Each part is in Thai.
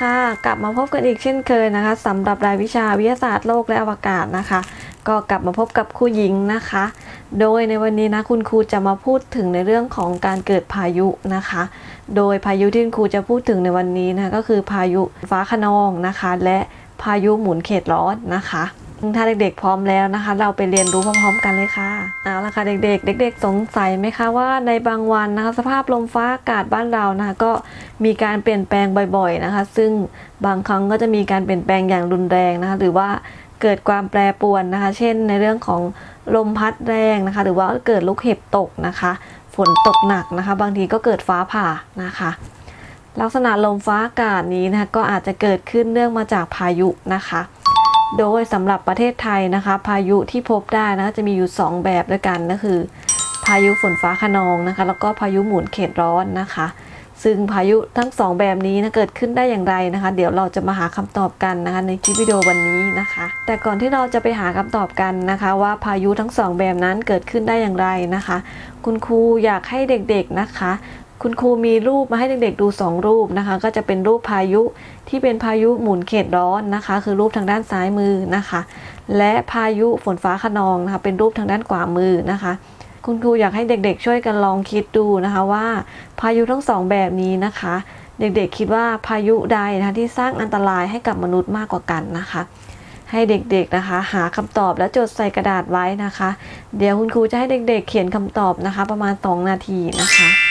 ค่ะ กลับมาพบกันอีกเช่นเคยนะคะสำหรับรายวิชาวิทยาศาสตร์โลกและอวกาศนะคะ ก็กลับมาพบกับครูหญิงนะคะ โดยในวันนี้นะคุณครูจะมาพูดถึงในเรื่องของการเกิดพายุนะคะ โดยพายุที่คุณครูจะพูดถึงในวันนี้นะก็คือพายุฟ้าคะนองนะคะ และพายุหมุนเขตร้อนนะคะ ถ้าเด็กๆพร้อมแล้วนะคะ เราไปเรียนรู้พร้อมๆกันเลยค่ะเอาละค่ะเด็กๆ เด็ก ๆ สงสัยไหมคะว่าในบางวันนะคะสภาพลมฟ้าอากาศบ้านเรานะคะก็มีการเปลี่ยนแปลงบ่อยๆนะคะ ซึ่งบางครั้งก็จะมีการเปลี่ยนแปลงอย่างรุนแรงนะคะ หรือว่าเกิดความแปรปรวนนะคะ เช่นในเรื่องของลมพัดแรงนะคะ หรือว่าเกิดลูกเห็บตกนะคะ ฝนตกหนักนะคะ บางทีก็เกิดฟ้าผ่านะคะ ลักษณะลมฟ้าอากาศนี้นะคะก็อาจจะเกิดขึ้นเนื่องมาจากพายุนะคะ โดยสำหรับประเทศไทยนะคะ พายุที่พบได้นะจะมีอยู่ 2 แบบด้วยกันก็คือ พายุฝนฟ้าคะนองนะคะ แล้วก็พายุหมุนเขตร้อนนะคะ ซึ่งพายุทั้ง 2 แบบนี้นะเกิดขึ้นได้อย่างไรนะคะ เดี๋ยวเราจะมาหาคำตอบกันนะคะในคลิปวิดีโอวันนี้นะคะ แต่ก่อนที่เราจะไปหาคำตอบกันนะคะ ว่าพายุทั้ง 2 แบบนั้นเกิดขึ้นได้อย่างไรนะคะ คุณครูอยากให้เด็กๆนะคะ คุณครูมีรูปมาให้เด็กๆดู 2 รูปนะคะ ก็จะเป็นรูปพายุที่เป็นพายุหมุนเขตร้อนนะคะ คือรูปทางด้านซ้ายมือนะคะ และพายุฝนฟ้าคะนองนะคะเป็นรูปทางด้านขวามือนะคะ คุณครูอยากให้เด็กๆ ช่วยกันลองคิดดูนะคะว่า พายุทั้งสองแบบนี้นะคะ เด็กๆคิดว่าพายุใดนะคะที่สร้างอันตรายให้กับมนุษย์มากกว่ากันนะคะให้เด็กๆนะคะ หาคำตอบแล้วจดใส่กระดาษไว้นะคะ เดี๋ยวคุณครูจะให้เด็กๆ เขียนคำตอบนะคะ ประมาณ 2 นาทีนะคะ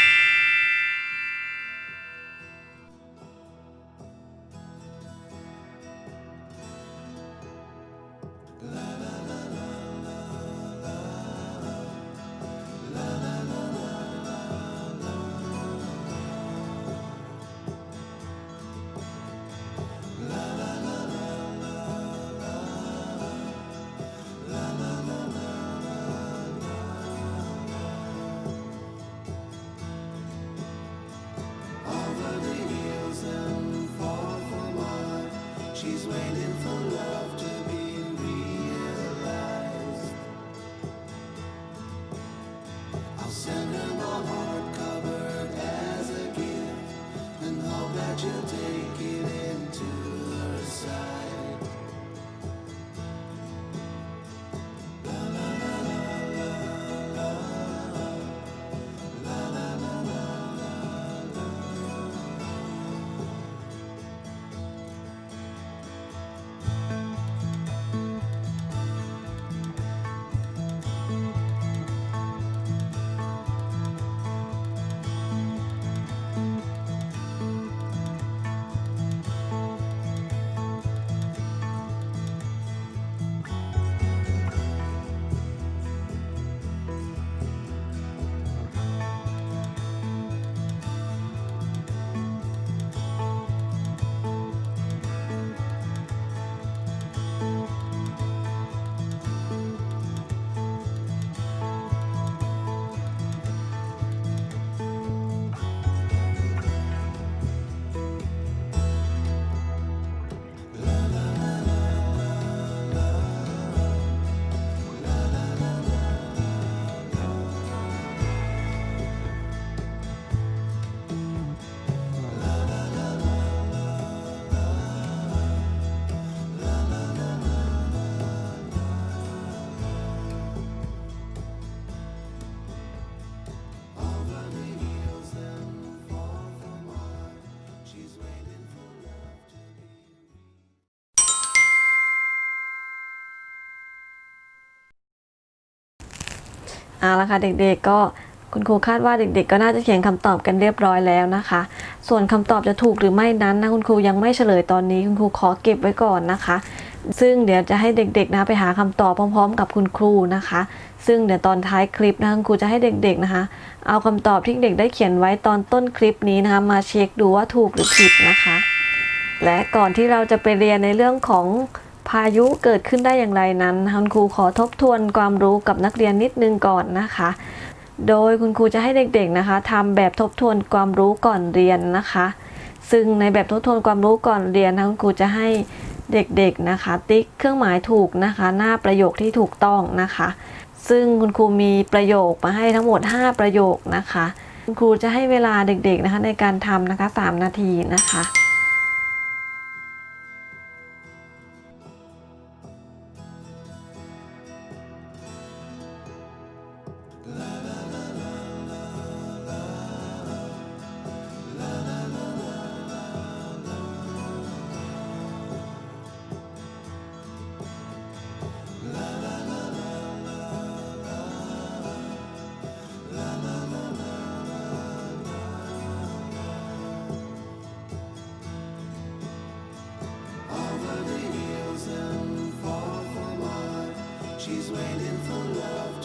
She's waiting เอาละค่ะเด็กๆก็คุณครูคาดว่าเด็กๆ ก็น่าจะเขียนคำตอบกันเรียบร้อยแล้วนะคะ ส่วนคำตอบจะถูกหรือไม่นั้นนะคุณครูยังไม่เฉลยตอนนี้คุณครูขอเก็บไว้ก่อนนะคะ ซึ่งเดี๋ยวจะให้เด็กๆนะไปหาคำตอบพร้อม ๆ กับคุณครูนะคะ ซึ่งเดี๋ยวตอนท้ายคลิปนะคุณครูจะให้เด็กๆนะคะ เอาคำตอบที่เด็กได้เขียนไว้ตอนต้นคลิปนี้นะคะ มาเช็คดูว่าถูกหรือผิดนะคะ และก่อนที่เราจะไปเรียนในเรื่องของ พายุเกิดขึ้นได้อย่างไรนั้นคุณครูขอทบทวนความรู้กับนักเรียนนิดนึงก่อนนะคะ โดยคุณครูจะให้เด็กๆนะคะทำแบบทบทวนความรู้ก่อนเรียนนะคะ ซึ่งในแบบทบทวนความรู้ก่อนเรียนคุณครูจะให้เด็กๆนะคะ ติ๊กเครื่องหมายถูกนะคะ หน้าประโยคที่ถูกต้องนะคะ ซึ่งคุณครูมีประโยคมาให้ทั้งหมด 5 ประโยคนะคะ คุณครูจะให้เวลาเด็กๆนะคะในการทำนะคะ 3 นาทีนะคะ She's waiting for love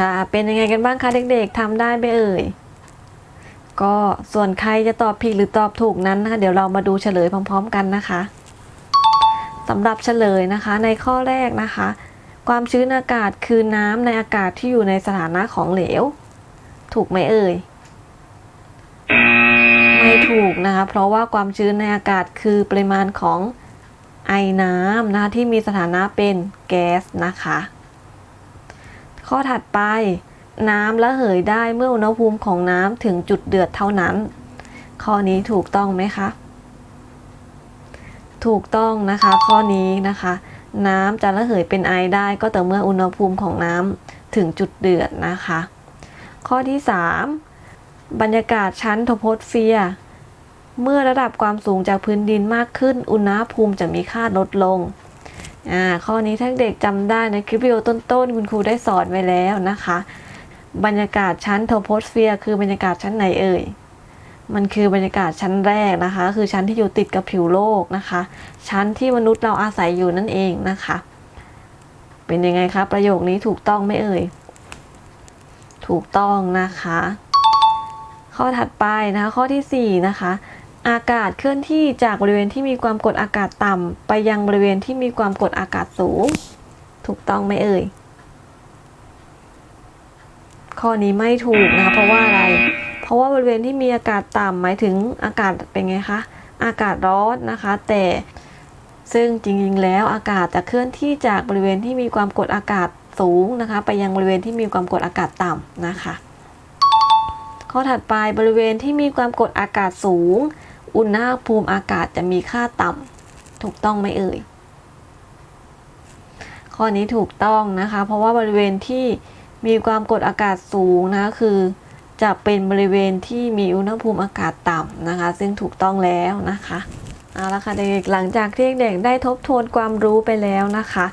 ค่ะเป็นยังไงกันบ้างคะเด็กๆทำได้ไหมเอ่ยก็ส่วนใครจะตอบผิดหรือตอบถูกนั้นนะคะเดี๋ยวเรามาดูเฉลยพร้อม ๆ กันนะคะสำหรับเฉลยนะคะในข้อแรกนะคะ ความชื้นอากาศคือน้ำในอากาศที่อยู่ในสถานะของเหลว ถูกไหมเอ่ยไม่ถูกนะคะเพราะว่าความชื้นในอากาศคือปริมาณของไอน้ำนะคะที่มีสถานะเป็นแก๊สนะคะ ข้อถัดไป น้ำระเหยได้เมื่ออุณหภูมิของน้ำถึงจุดเดือดเท่านั้น ข้อนี้ถูกต้องไหมคะ ถูกต้องนะคะ ข้อนี้นะคะ น้ำจะระเหยเป็นไอได้ก็แต่เมื่ออุณหภูมิของน้ำถึงจุดเดือดนะคะ ข้อที่ 3 บรรยากาศชั้นโทโพสเฟียเมื่อระดับความสูงจากพื้นดินมากขึ้น อุณหภูมิจะมีค่าลดลง อ่าข้อนี้ถ้าเด็กจำได้ในคลิปวิดีโอต้นๆ คุณครูได้สอนไว้แล้วนะคะ บรรยากาศชั้นโทโพสเฟียร์คือบรรยากาศชั้นไหนเอ่ยมันคือบรรยากาศชั้นแรกนะคะ คือชั้นที่อยู่ติดกับผิวโลกนะคะ ชั้นที่มนุษย์เราอาศัยอยู่นั่นเองนะคะ เป็นยังไงคะประโยคนี้ถูกต้องไหมเอ่ยถูกต้องนะคะ ข้อถัดไปนะคะ ข้อที่4นะคะ อากาศเคลื่อนที่จากบริเวณที่มีความกดอากาศต่ำไปยังบริเวณที่มีความกดอากาศสูง ถูกต้องไหมเอ่ย ข้อนี้ไม่ถูกนะคะเพราะว่าอะไร เพราะว่าบริเวณที่มีอากาศต่ำหมายถึงอากาศเป็นไงคะ อากาศร้อนนะคะ แต่ซึ่งจริงๆ แล้วอากาศจะเคลื่อนที่จากบริเวณที่มีความกดอากาศสูงนะคะ ไปยังบริเวณที่มีความกดอากาศต่ำนะคะ ข้อถัดไปบริเวณที่มีความกดอากาศสูง อุณหภูมิอากาศจะมีค่าต่ำถูกต้องไหมเอ่ย ข้อนี้ถูกต้องนะคะ เพราะว่าบริเวณที่มีความกดอากาศสูงนะคือ จะเป็นบริเวณที่มีอุณหภูมิอากาศต่ำนะคะ ซึ่งถูกต้องแล้วนะคะเอาละค่ะเด็กๆหลังจากที่เด็กๆได้ทบทวนความรู้ไปแล้วนะคะ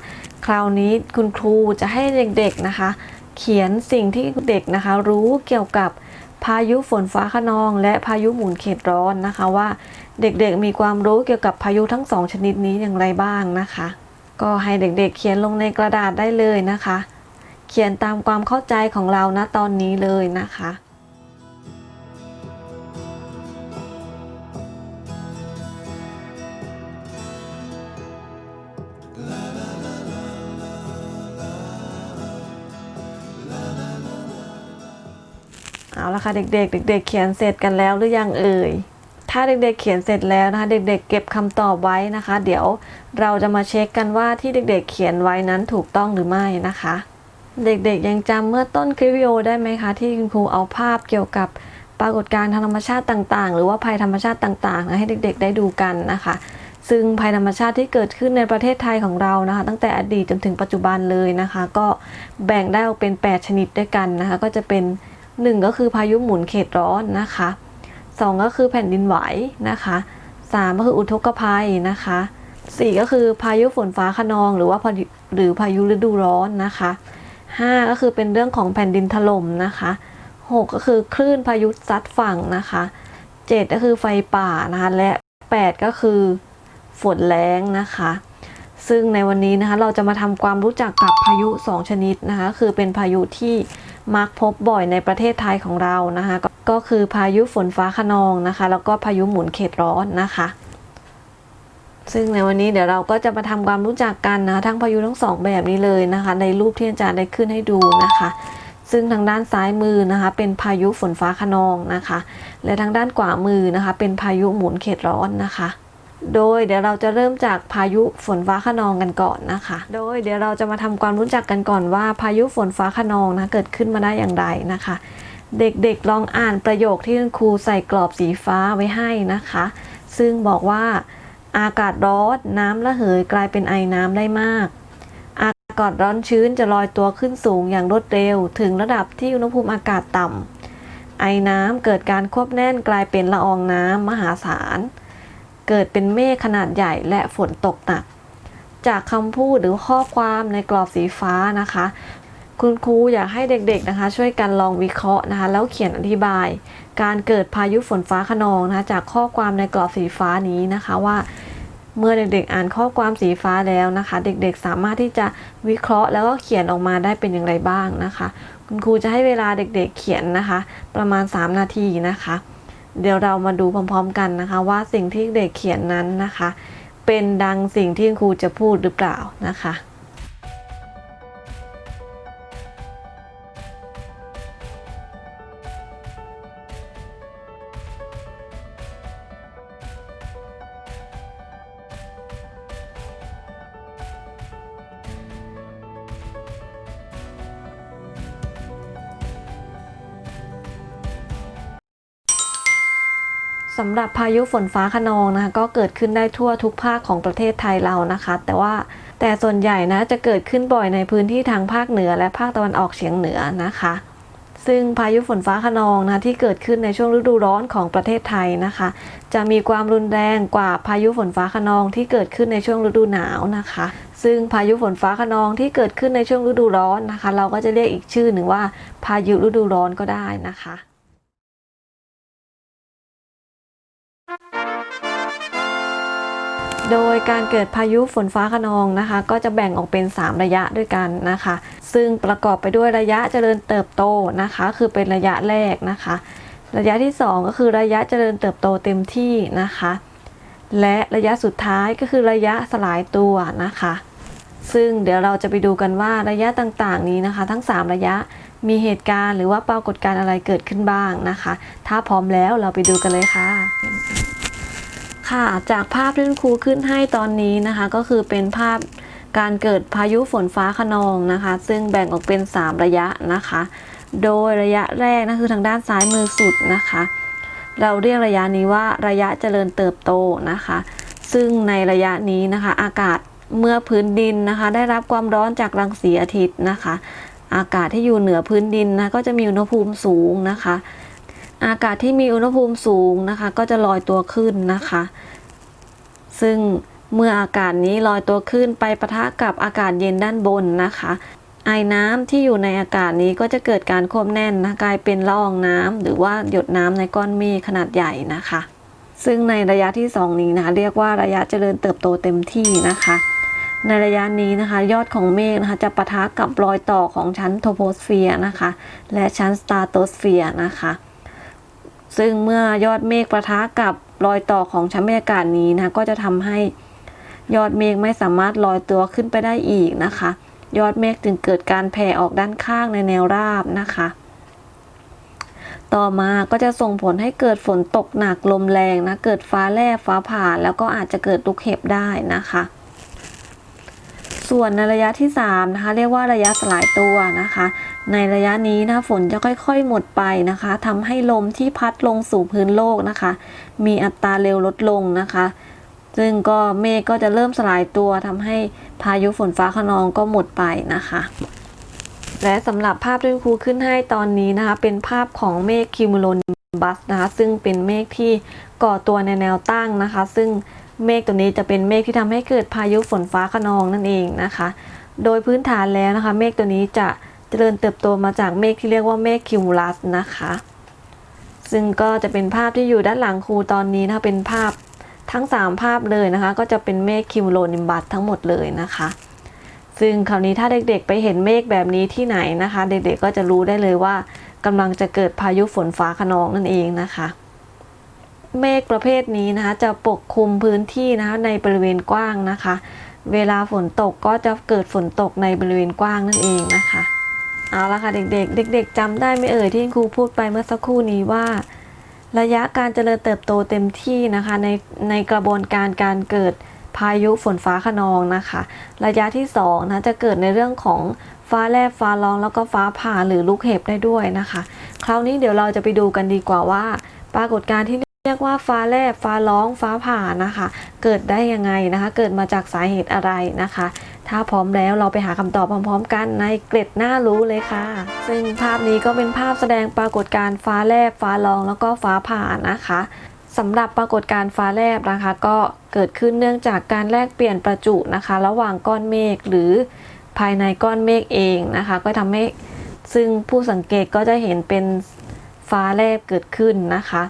คราวนี้คุณครูจะให้เด็กๆนะคะ เขียนสิ่งที่เด็กนะคะ รู้เกี่ยวกับ พายุฝนฟ้าคะนอง และพายุหมุนเขตร้อนนะคะว่าเด็กๆมีความรู้เกี่ยวกับพายุทั้งสองชนิดนี้อย่างไรบ้างนะคะ ก็ให้เด็กๆเขียนลงในกระดาษได้เลยนะคะ เขียนตามความเข้าใจของเราณตอนนี้เลยนะคะ เอาละค่ะเด็กๆ เด็ก ๆ เขียนเสร็จกันแล้วหรือยังเอ่ย ถ้าเด็กๆ เขียนเสร็จแล้วนะคะ เด็ก ๆ เก็บคำตอบไว้นะคะ เดี๋ยวเราจะมาเช็คกันว่าที่เด็ก ๆ เขียนไว้นั้นถูกต้องหรือไม่นะคะ เด็กๆ ยังจำเมื่อต้นคลิปวิดีโอได้ไหมคะ ที่คุณครูเอาภาพเกี่ยวกับปรากฏการณ์ธรรมชาติต่างๆ หรือว่าภัยธรรมชาติต่างๆนะให้เด็ก ๆ ได้ดูกันนะคะ ซึ่งภัยธรรมชาติที่เกิดขึ้นในประเทศไทยของเรานะคะ ตั้งแต่อดีตจนถึงปัจจุบันเลยนะคะ ก็แบ่งได้ออกเป็น 8 ชนิดด้วยกันนะคะ ก็จะเป็น 1 ก็คือพายุหมุนเขตร้อนนะคะ 2 ก็คือแผ่นดินไหวนะคะ 3 ก็คืออุทกภัยนะคะ 4 ก็คือพายุฝนฟ้าคะนองหรือว่าหรือพายุฤดูร้อนนะคะ 5 ก็คือเป็นเรื่องของแผ่นดินถล่มนะคะ 6 ก็คือคลื่นพายุซัดฝั่งนะคะ 7 ก็คือไฟป่านะคะและ 8 ก็คือฝนแรงนะคะซึ่งในวันนี้นะคะเราจะมาทำความรู้จักกับพายุ 2 ชนิดนะคะ คือเป็นพายุที่ มักพบบ่อยในประเทศไทยของเรานะคะก็ก็คือพายุฝนฟ้าขนองนะคะ แล้วก็พายุหมุนเขตร้อนนะคะ ซึ่งในวันนี้เดี๋ยวเราก็จะมาทำความรู้จักกันนะทั้งพายุทั้งสองแบบนี้เลยนะคะ ในรูปที่อาจารย์ได้ขึ้นให้ดูนะคะ ซึ่งทางด้านซ้ายมือนะคะ เป็นพายุฝนฟ้าขนองนะคะ และทางด้านขวามือนะคะ เป็นพายุหมุนเขตร้อนนะคะ โดยเดี๋ยวเราจะเริ่มจากพายุฝนฟ้าขนองกันก่อนนะคะ โดยเดี๋ยวเราจะมาทำความรู้จักกันก่อนว่าพายุฝนฟ้าขนองนะเกิดขึ้นมาได้อย่างไรนะคะ เด็กๆลองอ่านประโยคที่คุณครูใส่กรอบสีฟ้าไว้ให้นะคะ ซึ่งบอกว่า อากาศร้อนน้ำระเหยกลายเป็นไอน้ำได้มาก อากาศร้อนชื้นจะลอยตัวขึ้นสูงอย่างรวดเร็ว ถึงระดับที่อุณหภูมิอากาศต่ำไอน้ำเกิดการควบแน่นกลายเป็นละอองน้ำมหาศาล เกิดเป็นเมฆขนาดใหญ่และฝนตกหนัก จากคำพูดหรือข้อความในกรอบสีฟ้านะคะ คุณครูอยากให้เด็กๆนะคะ ช่วยกันลองวิเคราะห์นะคะ แล้วเขียนอธิบาย การเกิดพายุฝนฟ้าขนองนะคะจากข้อความในกรอบสีฟ้านี้นะคะว่าเมื่อเด็กๆอ่านข้อความสีฟ้าแล้วนะคะ เด็กๆสามารถที่จะวิเคราะห์แล้วก็เขียนออกมาได้เป็นอย่างไรบ้างนะคะ คุณครูจะให้เวลาเด็กๆเขียนนะคะ ประมาณ 3 นาทีนะคะ เดี๋ยวเรามาดูพร้อมๆกันนะคะ ว่าสิ่งที่เด็กเขียนนั้นนะคะ เป็นดังสิ่งที่ครูจะพูดหรือเปล่านะคะ สำหรับพายุฝนฟ้าขนองนะคะก็เกิดขึ้นได้ทั่วทุกภาคของประเทศไทยเรานะคะ แต่ว่าแต่ส่วนใหญ่นะจะเกิดขึ้นบ่อยในพื้นที่ทางภาคเหนือและภาคตะวันออกเฉียงเหนือนะคะ ซึ่งพายุฝนฟ้าขนองนะที่เกิดขึ้นในช่วงฤดูร้อนของประเทศไทยนะคะ จะมีความรุนแรงกว่าพายุฝนฟ้าขนองที่เกิดขึ้นในช่วงฤดูหนาวนะคะ ซึ่งพายุฝนฟ้าขนองที่เกิดขึ้นในช่วงฤดูร้อนนะคะ เราก็จะเรียกอีกชื่อหนึ่งว่าพายุฤดูร้อนก็ได้นะคะ โดยการเกิดพายุฝนฟ้าขนองนะคะ ก็จะแบ่งออกเป็น 3 ระยะด้วยกันนะคะ ซึ่งประกอบไปด้วยระยะเจริญเติบโตนะคะ คือเป็นระยะแรกนะคะ ระยะที่ 2 ก็คือระยะเจริญเติบโตเต็มที่นะคะ และระยะสุดท้ายก็คือระยะสลายตัวนะคะ ซึ่งเดี๋ยวเราจะไปดูกันว่าระยะต่างๆ นี้นะคะ ทั้ง 3 ระยะมีเหตุการณ์หรือว่าปรากฏการณ์อะไรเกิดขึ้นบ้างนะคะ ถ้าพร้อมแล้วเราไปดูกันเลยค่ะ ค่ะ จากภาพที่คุณครูขึ้นให้ตอนนี้นะคะ ก็คือเป็นภาพการเกิดพายุฝนฟ้าขนองนะคะ ซึ่งแบ่งออกเป็น 3 ระยะนะคะ โดยระยะแรกนะคือทางด้านซ้ายมือสุดนะคะ เราเรียกระยะนี้ว่าระยะเจริญเติบโตนะคะ ซึ่งในระยะนี้นะคะ อากาศเมื่อพื้นดินนะคะ ได้รับความร้อนจากรังสีอาทิตย์นะคะ อากาศที่อยู่เหนือพื้นดินนะก็จะมีอุณหภูมิสูงนะคะ อากาศที่มีอุณหภูมิสูงนะคะ ก็จะลอยตัวขึ้นนะคะ ซึ่งเมื่ออากาศนี้ลอยตัวขึ้นไปปะทะกับอากาศเย็นด้านบนนะคะ ไอน้ำที่อยู่ในอากาศนี้ก็จะเกิดการควบแน่นนะกลายเป็นละอองน้ำหรือว่าหยดน้ำในก้อนเมฆขนาดใหญ่นะคะ ซึ่งในระยะที่ 2 นี้นะคะ เรียกว่าระยะเจริญเติบโตเต็มที่นะคะ ในระยะนี้นะคะ ยอดของเมฆนะคะจะปะทะกับรอยต่อของชั้นโทโพสเฟียร์นะคะ และชั้นสตาร์โตสเฟียร์นะคะ ซึ่งเมื่อยอดเมฆประทะกับรอยต่อของชั้นบรรยากาศนี้นะคะก็จะทำให้ยอดเมฆไม่สามารถลอยตัวขึ้นไปได้อีกนะคะ ยอดเมฆจึงเกิดการแผ่ออกด้านข้างในแนวราบนะคะ ต่อมาก็จะส่งผลให้เกิดฝนตกหนักลมแรงนะ เกิดฟ้าแลบฟ้าผ่าแล้วก็อาจจะเกิดลูกเห็บได้นะคะ ส่วนในระยะที่3นะคะเรียกว่าระยะสลายตัวนะคะ ในระยะนี้นะฝนจะค่อยๆหมดไปนะคะทำให้ลมที่พัดลงสู่พื้นโลกนะคะ มีอัตราเร็วลดลงนะคะ ซึ่งก็เมฆก็จะเริ่มสลายตัวทำให้พายุฝนฟ้าขนองก็หมดไปนะคะและสำหรับภาพที่ครูขึ้นให้ตอนนี้นะคะ เป็นภาพของเมฆคิวมูโลนิมบัสนะคะ ซึ่งเป็นเมฆที่ก่อตัวในแนวตั้งนะคะ ซึ่ง เมฆตัวนี้จะเป็นเมฆที่ทำให้เกิดพายุฝนฟ้าขนองนั่นเองนะคะ โดยพื้นฐานแล้วนะคะ เมฆตัวนี้จะเจริญเติบโตมาจากเมฆที่เรียกว่าเมฆคิวมูลัสนะคะ ซึ่งก็จะเป็นภาพที่อยู่ด้านหลังครูตอนนี้นะคะเป็นภาพทั้ง 3 ภาพเลยนะคะ ก็จะเป็นเมฆคิวโลนิมบัสทั้งหมดเลยนะคะ ซึ่งคราวนี้ถ้าเด็กๆไปเห็นเมฆแบบนี้ที่ไหนนะคะ เด็กๆก็จะรู้ได้เลยว่ากำลังจะเกิดพายุฝนฟ้าขนองนั่นเองนะคะ เมฆประเภทนี้นะคะจะปกคลุมพื้นที่นะคะในบริเวณกว้างนะคะ เวลาฝนตกก็จะเกิดฝนตกในบริเวณกว้างนั่นเองนะคะเอาละค่ะเด็กๆ เด็ก ๆจำได้ไหมเอ่ยที่ครูพูดไปเมื่อสักครู่นี้ว่า ระยะการเจริญเติบโตเต็มที่นะคะในในกระบวนการการเกิดพายุฝนฟ้าขนองนะคะ ระยะที่2นะจะเกิดในเรื่องของฟ้าแลบฟ้าร้องแล้วก็ฟ้าผ่าหรือลูกเห็บได้ด้วยนะคะ คราวนี้เดี๋ยวเราจะไปดูกันดีกว่าว่า ปรากฏการณ์ที่ เรียกว่าฟ้าแลบฟ้าร้องฟ้าผ่านะคะ เกิดได้ยังไงนะคะ เกิดมาจากสาเหตุอะไรนะคะ ถ้าพร้อมแล้วเราไปหาคำตอบพร้อมๆ กันในเกร็ดหน้ารู้เลยค่ะ ซึ่งภาพนี้ก็เป็นภาพแสดงปรากฏการณ์ฟ้าแลบฟ้าร้องแล้วก็ฟ้าผ่านะคะสำหรับปรากฏการณ์ฟ้าแลบนะคะ ก็เกิดขึ้นเนื่องจากการแลกเปลี่ยนประจุนะคะ ระหว่างก้อนเมฆหรือภายในก้อนเมฆเองนะคะ ก็ทำให้ซึ่งผู้สังเกตก็จะเห็นเป็นฟ้าแลบเกิดขึ้นนะคะ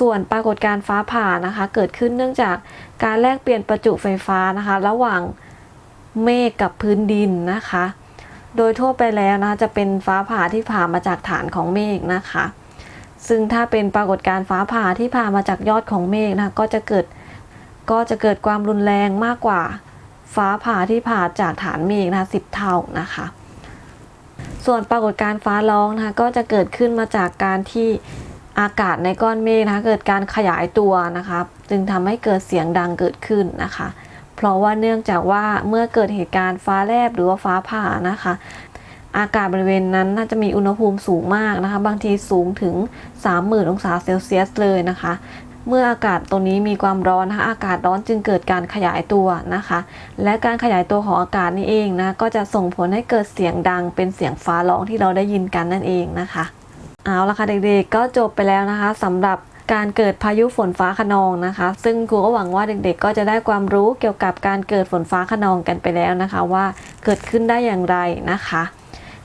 ส่วนปรากฏการณ์ฟ้าผ่านะคะ เกิดขึ้นเนื่องจากการแลกเปลี่ยนประจุไฟฟ้านะคะ ระหว่างเมฆกับพื้นดินนะคะ โดยทั่วไปแล้วนะจะเป็นฟ้าผ่าที่ผ่ามาจากฐานของเมฆนะคะ ซึ่งถ้าเป็นปรากฏการณ์ฟ้าผ่าที่ผ่ามาจากยอดของเมฆนะคะก็จะเกิดก็จะเกิดความรุนแรงมากกว่าฟ้าผ่าที่ผ่าจากฐานเมฆนะคะสิบเท่านะคะ ส่วนปรากฏการณ์ฟ้าร้องนะคะก็จะเกิดขึ้นมาจากการที่ อากาศในก้อนเมฆนะคะเกิดการขยายตัวนะคะจึงทำให้เกิดเสียงดังเกิดขึ้นนะคะ เพราะว่าเนื่องจากว่าเมื่อเกิดเหตุการณ์ฟ้าแลบหรือว่าฟ้าผ่านะคะ อากาศบริเวณนั้นน่าจะมีอุณหภูมิสูงมากนะคะ บางทีสูงถึง 30,000 องศาเซลเซียสเลยนะคะเมื่ออากาศตรงนี้มีความร้อนนะคะอากาศร้อนจึงเกิดการขยายตัวนะคะ และการขยายตัวของอากาศนี่เองนะก็จะส่งผลให้เกิดเสียงดังเป็นเสียงฟ้าร้องที่เราได้ยินกันนั่นเองนะคะ เอาละค่ะเด็กๆก็จบไปแล้วนะคะสำหรับการเกิดพายุฝนฟ้าขนองนะคะ ซึ่งครูก็หวังว่าเด็กๆ ก็จะได้ความรู้เกี่ยวกับการเกิดฝนฟ้าขนองกันไปแล้วนะคะ ว่าเกิดขึ้นได้อย่างไรนะคะ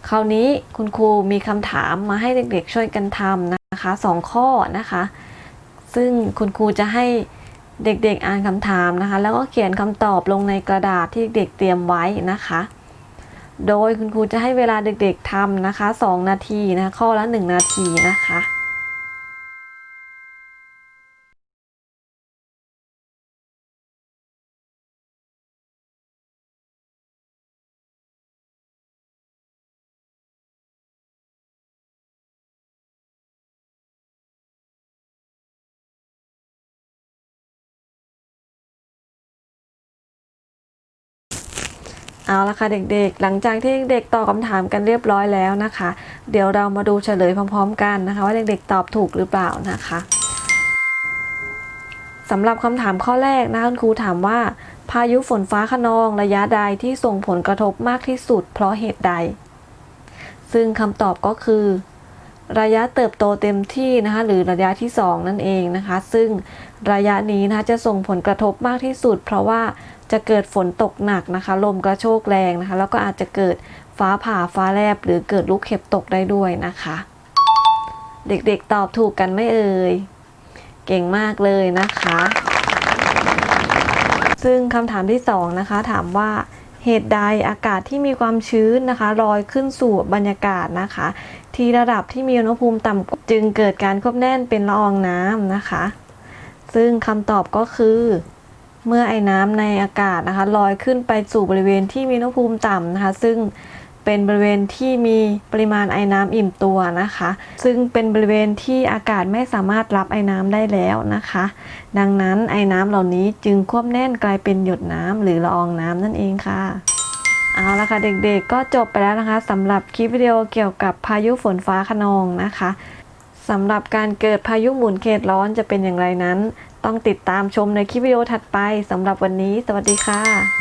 คราวนี้คุณครูมีคำถามมาให้เด็กๆ ช่วยกันทำนะคะสองข้อนะคะ ซึ่งคุณครูจะให้เด็กๆ อ่านคำถามนะคะ แล้วก็เขียนคำตอบลงในกระดาษที่เด็กเตรียมไว้นะคะ โดยคุณครูจะให้เวลาเด็กๆทำนะคะ 2 นาทีนะคะข้อละ 1 นาทีนะคะ เอาละค่ะเด็กๆ หลังจากที่เด็กตอบคำถามกันเรียบร้อยแล้วนะคะ เดี๋ยวเรามาดูเฉลยพร้อมๆ กันนะคะ ว่าเด็กๆตอบถูกหรือเปล่านะคะสำหรับคำถามข้อแรกนะคุณครูถามว่า พายุฝนฟ้าขนองระยะใดที่ส่งผลกระทบมากที่สุด เพราะเหตุใด ซึ่งคำตอบก็คือ ระยะเติบโตเต็มที่นะคะหรือระยะที่ 2 นั่นเองนะคะ ซึ่งระยะนี้นะคะจะส่งผลกระทบมากที่สุด เพราะว่า จะเกิดฝนตกหนักนะคะ ลมกระโชกแรงนะคะ แล้วก็อาจจะเกิดฟ้าผ่าฟ้าแลบ หรือเกิดลูกเห็บตกได้ด้วยนะคะ เด็กๆตอบถูกกันไม่เอ่ย เก่งมากเลยนะคะ ซึ่งคำถามที่สองนะคะถามว่าเหตุใดอากาศที่มีความชื้นนะคะลอยขึ้นสู่บรรยากาศนะคะ ที่ระดับที่มีอุณหภูมิต่ำจึงเกิดการควบแน่นเป็นละอองน้ำนะคะ ซึ่งคำตอบก็คือ เมื่อไอ้น้ำในอากาศนะคะลอยขึ้นไปสู่บริเวณที่มีอุณหภูมิต่ำนะคะ ซึ่งเป็นบริเวณที่มีปริมาณไอ้น้ำอิ่มตัวนะคะ ซึ่งเป็นบริเวณที่อากาศไม่สามารถรับไอ้น้ำได้แล้วนะคะ ดังนั้นไอ้น้ำเหล่านี้จึงควบแน่นกลายเป็นหยดน้ำหรือละอองน้ำนั่นเองค่ะเอาละค่ะเด็กๆก็จบไปแล้วนะคะสำหรับคลิปวิดีโอเกี่ยวกับพายุฝนฟ้าขนองนะคะสำหรับการเกิดพายุหมุนเขตร้อนจะเป็นอย่างไรนั้น ต้องติดตามชมในคลิปวิดีโอถัดไปสำหรับวันนี้ สวัสดีค่ะ